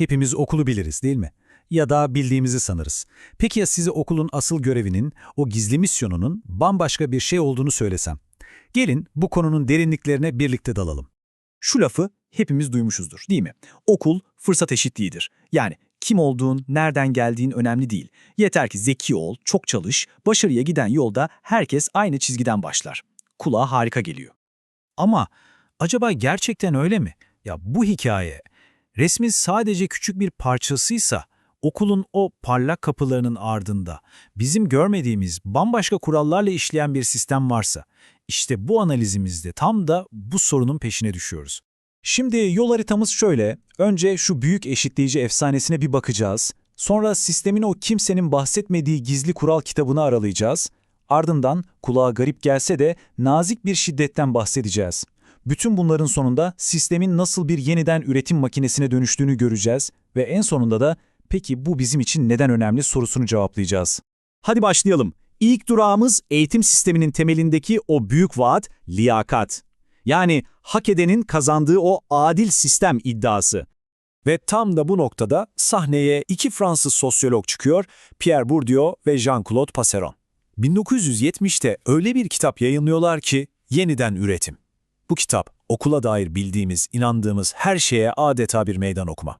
Hepimiz okulu biliriz değil mi? Ya da bildiğimizi sanırız. Peki ya size okulun asıl görevinin, o gizli misyonunun bambaşka bir şey olduğunu söylesem? Gelin bu konunun derinliklerine birlikte dalalım. Şu lafı hepimiz duymuşuzdur değil mi? Okul fırsat eşitliğidir. Yani kim olduğun, nereden geldiğin önemli değil. Yeter ki zeki ol, çok çalış, başarıya giden yolda herkes aynı çizgiden başlar. Kulağa harika geliyor. Ama acaba gerçekten öyle mi? Ya bu hikaye, resmin sadece küçük bir parçasıysa, okulun o parlak kapılarının ardında bizim görmediğimiz bambaşka kurallarla işleyen bir sistem varsa, işte bu analizimizde tam da bu sorunun peşine düşüyoruz. Şimdi yol haritamız şöyle. Önce şu büyük eşitleyici efsanesine bir bakacağız. Sonra sistemin o kimsenin bahsetmediği gizli kural kitabını aralayacağız. Ardından kulağa garip gelse de nazik bir şiddetten bahsedeceğiz. Bütün bunların sonunda sistemin nasıl bir yeniden üretim makinesine dönüştüğünü göreceğiz ve en sonunda da peki bu bizim için neden önemli sorusunu cevaplayacağız. Hadi başlayalım. İlk durağımız eğitim sisteminin temelindeki o büyük vaat, liyakat. Yani hak edenin kazandığı o adil sistem iddiası. Ve tam da bu noktada sahneye iki Fransız sosyolog çıkıyor, Pierre Bourdieu ve Jean-Claude Passeron. 1970'te öyle bir kitap yayınlıyorlar ki yeniden üretim. Bu kitap okula dair bildiğimiz, inandığımız her şeye adeta bir meydan okuma.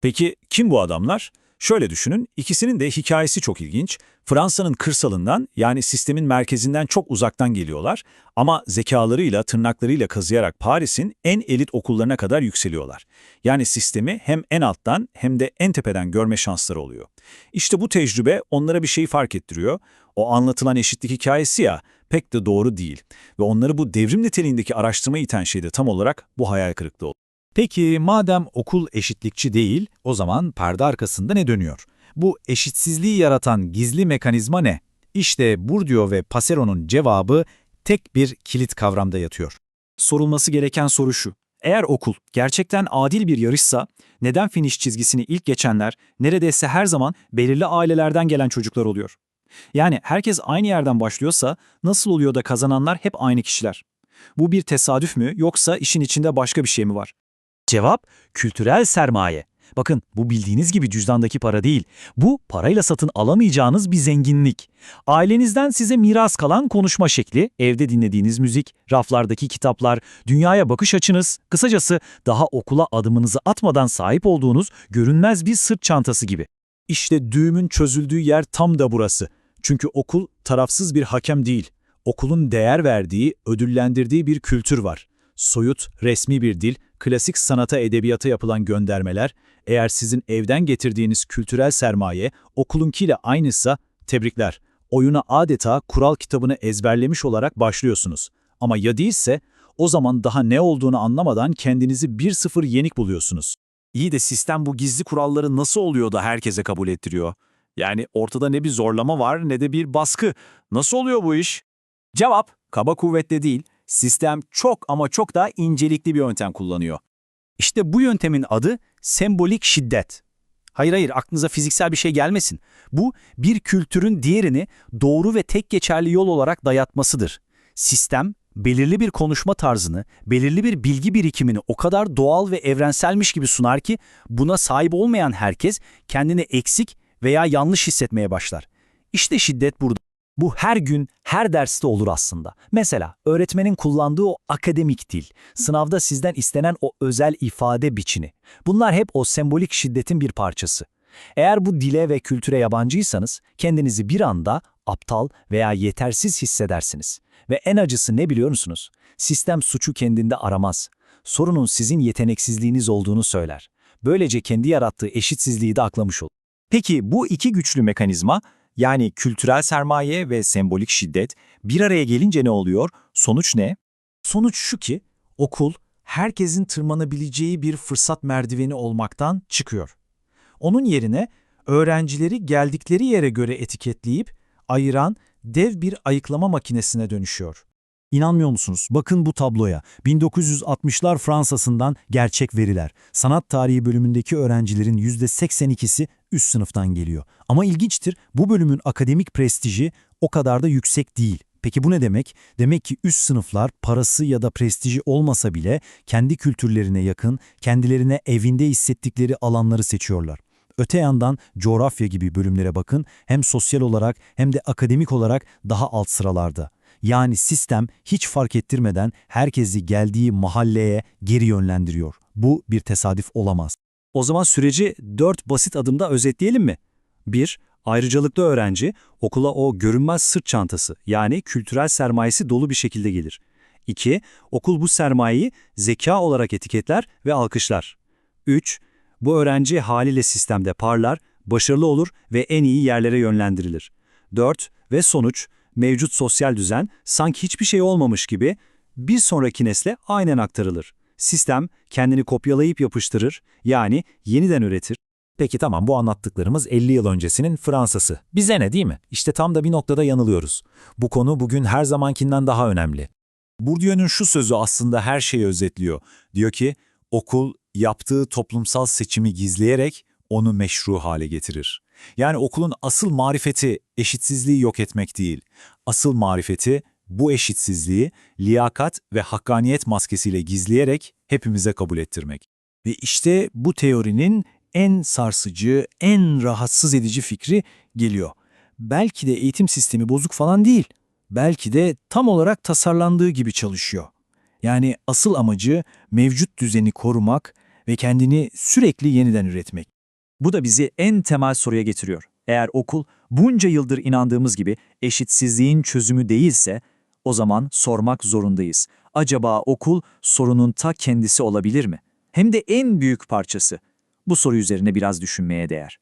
Peki kim bu adamlar? Şöyle düşünün, ikisinin de hikayesi çok ilginç. Fransa'nın kırsalından yani sistemin merkezinden çok uzaktan geliyorlar ama zekalarıyla, tırnaklarıyla kazıyarak Paris'in en elit okullarına kadar yükseliyorlar. Yani sistemi hem en alttan hem de en tepeden görme şansları oluyor. İşte bu tecrübe onlara bir şeyi fark ettiriyor. O anlatılan eşitlik hikayesi ya pek de doğru değil ve onları bu devrim niteliğindeki araştırma iten şey de tam olarak bu hayal kırıklığı oldu. Peki madem okul eşitlikçi değil, o zaman perde arkasında ne dönüyor? Bu eşitsizliği yaratan gizli mekanizma ne? İşte Bourdieu ve Passeron'un cevabı tek bir kilit kavramda yatıyor. Sorulması gereken soru şu. Eğer okul gerçekten adil bir yarışsa, neden finish çizgisini ilk geçenler neredeyse her zaman belirli ailelerden gelen çocuklar oluyor? Yani herkes aynı yerden başlıyorsa nasıl oluyor da kazananlar hep aynı kişiler? Bu bir tesadüf mü yoksa işin içinde başka bir şey mi var? Cevap kültürel sermaye. Bakın bu bildiğiniz gibi cüzdandaki para değil. Bu parayla satın alamayacağınız bir zenginlik. Ailenizden size miras kalan konuşma şekli, evde dinlediğiniz müzik, raflardaki kitaplar, dünyaya bakış açınız, kısacası daha okula adımınızı atmadan sahip olduğunuz görünmez bir sırt çantası gibi. İşte düğümün çözüldüğü yer tam da burası. Çünkü okul tarafsız bir hakem değil. Okulun değer verdiği, ödüllendirdiği bir kültür var. Soyut, resmi bir dil, klasik sanata edebiyata yapılan göndermeler, eğer sizin evden getirdiğiniz kültürel sermaye okulunkiyle aynıysa tebrikler. Oyuna adeta kural kitabını ezberlemiş olarak başlıyorsunuz. Ama ya değilse o zaman daha ne olduğunu anlamadan kendinizi 1-0 yenik buluyorsunuz. İyi de sistem bu gizli kuralları nasıl oluyor da herkese kabul ettiriyor? Yani ortada ne bir zorlama var ne de bir baskı. Nasıl oluyor bu iş? Cevap, kaba kuvvetle değil, sistem çok ama çok daha incelikli bir yöntem kullanıyor. İşte bu yöntemin adı sembolik şiddet. Hayır hayır aklınıza fiziksel bir şey gelmesin. Bu bir kültürün diğerini doğru ve tek geçerli yol olarak dayatmasıdır. Sistem belirli bir konuşma tarzını, belirli bir bilgi birikimini o kadar doğal ve evrenselmiş gibi sunar ki buna sahip olmayan herkes kendini eksik veya yanlış hissetmeye başlar. İşte şiddet burada. Bu her gün, her derste olur aslında. Mesela öğretmenin kullandığı o akademik dil, sınavda sizden istenen o özel ifade biçini. Bunlar hep o sembolik şiddetin bir parçası. Eğer bu dile ve kültüre yabancıysanız kendinizi bir anda aptal veya yetersiz hissedersiniz. Ve en acısı ne biliyor musunuz? Sistem suçu kendinde aramaz. Sorunun sizin yeteneksizliğiniz olduğunu söyler. Böylece kendi yarattığı eşitsizliği de aklamış olur. Peki bu iki güçlü mekanizma yani kültürel sermaye ve sembolik şiddet bir araya gelince ne oluyor? Sonuç ne? Sonuç şu ki okul herkesin tırmanabileceği bir fırsat merdiveni olmaktan çıkıyor. Onun yerine öğrencileri geldikleri yere göre etiketleyip ayıran dev bir ayıklama makinesine dönüşüyor. İnanmıyor musunuz? Bakın bu tabloya. 1960'lar Fransa'sından gerçek veriler. Sanat tarihi bölümündeki öğrencilerin %82'si üst sınıftan geliyor. Ama ilginçtir, bu bölümün akademik prestiji o kadar da yüksek değil. Peki bu ne demek? Demek ki üst sınıflar parası ya da prestiji olmasa bile kendi kültürlerine yakın, kendilerine evinde hissettikleri alanları seçiyorlar. Öte yandan coğrafya gibi bölümlere bakın hem sosyal olarak hem de akademik olarak daha alt sıralarda. Yani sistem hiç fark ettirmeden herkesi geldiği mahalleye geri yönlendiriyor. Bu bir tesadüf olamaz. O zaman süreci dört basit adımda özetleyelim mi? 1. Ayrıcalıklı öğrenci okula o görünmez sırt çantası yani kültürel sermayesi dolu bir şekilde gelir. 2. Okul bu sermayeyi zeka olarak etiketler ve alkışlar. 3. Bu öğrenci haliyle sistemde parlar, başarılı olur ve en iyi yerlere yönlendirilir. 4. Ve sonuç, mevcut sosyal düzen sanki hiçbir şey olmamış gibi bir sonraki nesle aynen aktarılır. Sistem kendini kopyalayıp yapıştırır, yani yeniden üretir. Peki tamam bu anlattıklarımız 50 yıl öncesinin Fransa'sı. Bize ne değil mi? İşte tam da bir noktada yanılıyoruz. Bu konu bugün her zamankinden daha önemli. Bourdieu'nun şu sözü aslında her şeyi özetliyor. Diyor ki, okul yaptığı toplumsal seçimi gizleyerek onu meşru hale getirir. Yani okulun asıl marifeti eşitsizliği yok etmek değil. Asıl marifeti bu eşitsizliği liyakat ve hakkaniyet maskesiyle gizleyerek hepimize kabul ettirmek. Ve işte bu teorinin en sarsıcı, en rahatsız edici fikri geliyor. Belki de eğitim sistemi bozuk falan değil. Belki de tam olarak tasarlandığı gibi çalışıyor. Yani asıl amacı mevcut düzeni korumak ve kendini sürekli yeniden üretmek. Bu da bizi en temel soruya getiriyor. Eğer okul bunca yıldır inandığımız gibi eşitsizliğin çözümü değilse, o zaman sormak zorundayız. Acaba okul sorunun ta kendisi olabilir mi? Hem de en büyük parçası. Bu soru üzerine biraz düşünmeye değer.